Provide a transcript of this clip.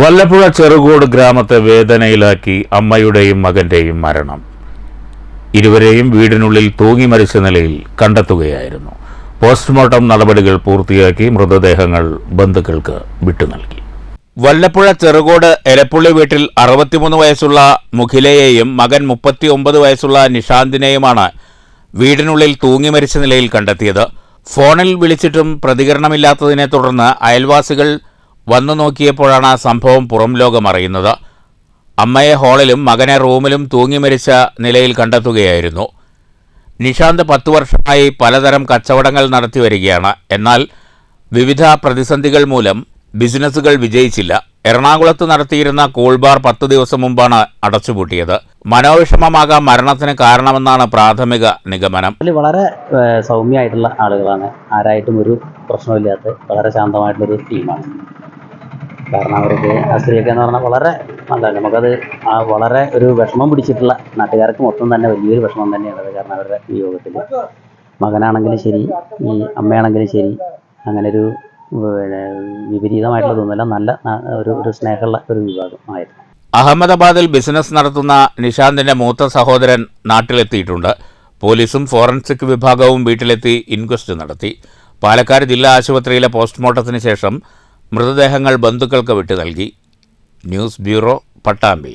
വല്ലപ്പുഴ ചെറുകോട് ഗ്രാമത്തെ വേദനയിലാക്കി അമ്മയുടെയും മകന്റെയും മരണം. ഇരുവരെയും വീടിനുള്ളിൽ തൂങ്ങി മരിച്ച നിലയിൽ കണ്ടെത്തുകയായിരുന്നു. പോസ്റ്റ്മോർട്ടം നടപടികൾ പൂർത്തിയാക്കി മൃതദേഹങ്ങൾ ബന്ധുക്കൾക്ക് വിട്ടു നൽകി വല്ലപ്പുഴ ചെറുകോട് എലപ്പുള്ളി വീട്ടിൽ അറുപത്തിമൂന്ന് വയസ്സുള്ള മുഖിലയെയും മകൻ മുപ്പത്തിയൊമ്പത് വയസ്സുള്ള നിഷാന്തിനെയുമാണ് വീടിനുള്ളിൽ തൂങ്ങി മരിച്ച നിലയിൽ കണ്ടെത്തിയത്. ഫോണിൽ വിളിച്ചിട്ടും പ്രതികരണമില്ലാത്തതിനെ തുടർന്ന് അയൽവാസികൾ വന്നു നോക്കിയപ്പോഴാണ് ആ സംഭവം പുറം ലോകം അറിയുന്നത്. അമ്മയെ ഹാളിലും മകനെ റൂമിലും തൂങ്ങി മരിച്ച നിലയിൽ കണ്ടെത്തുകയായിരുന്നു. നിഷാന്ത് പത്തു വർഷമായി പലതരം കച്ചവടങ്ങൾ നടത്തി വരികയാണ്. എന്നാൽ വിവിധ പ്രതിസന്ധികൾ മൂലം ബിസിനസ്സുകൾ വിജയിച്ചില്ല. എറണാകുളത്ത് നടത്തിയിരുന്ന കൂൾബാർ പത്ത് ദിവസം മുമ്പാണ് അടച്ചുപൂട്ടിയത്. മനോവിഷമമാകാം മരണത്തിന് കാരണമെന്നാണ് പ്രാഥമിക നിഗമനം. വളരെ സൗമ്യമായിട്ടുള്ള ആളുകളാണ്. ആരായിട്ടും ഒരു പ്രശ്നമില്ലാത്ത വളരെ ശാന്തമായിട്ടുള്ളൊരു ടീമാണ് കാരണം അവർക്ക് ആ സ്ത്രീയൊക്കെ എന്ന് പറഞ്ഞാൽ വളരെ നല്ല നമുക്കത് ആ വളരെ ഒരു വിഷമം പിടിച്ചിട്ടുള്ള നാട്ടുകാർക്ക് മൊത്തം തന്നെ വലിയൊരു വിഷമം തന്നെയാണത്. കാരണം അവരുടെ ഈ യോഗത്തിൽ മകനാണെങ്കിലും ശരി ഈ അമ്മയാണെങ്കിലും ശരി അങ്ങനെ ഒരു പിന്നെ വിപരീതമായിട്ടുള്ളതൊന്നുമല്ല നല്ല ഒരു ഒരു സ്നേഹമുള്ള ഒരു വിഭാഗമായിരുന്നു. അഹമ്മദാബാദിൽ ബിസിനസ് നടത്തുന്ന നിഷാന്തിന്റെ മൂത്ത സഹോദരൻ നാട്ടിലെത്തിയിട്ടുണ്ട്. പോലീസും ഫോറൻസിക് വിഭാഗവും വീട്ടിലെത്തി ഇൻക്വസ്റ്റ് നടത്തി. പാലക്കാട് ജില്ലാ ആശുപത്രിയിലെ പോസ്റ്റ്മോർട്ടത്തിന് ശേഷം മൃതദേഹങ്ങൾ ബന്ധുക്കൾക്ക് വിട്ടു നൽകി ന്യൂസ് ബ്യൂറോ പട്ടാമ്പി.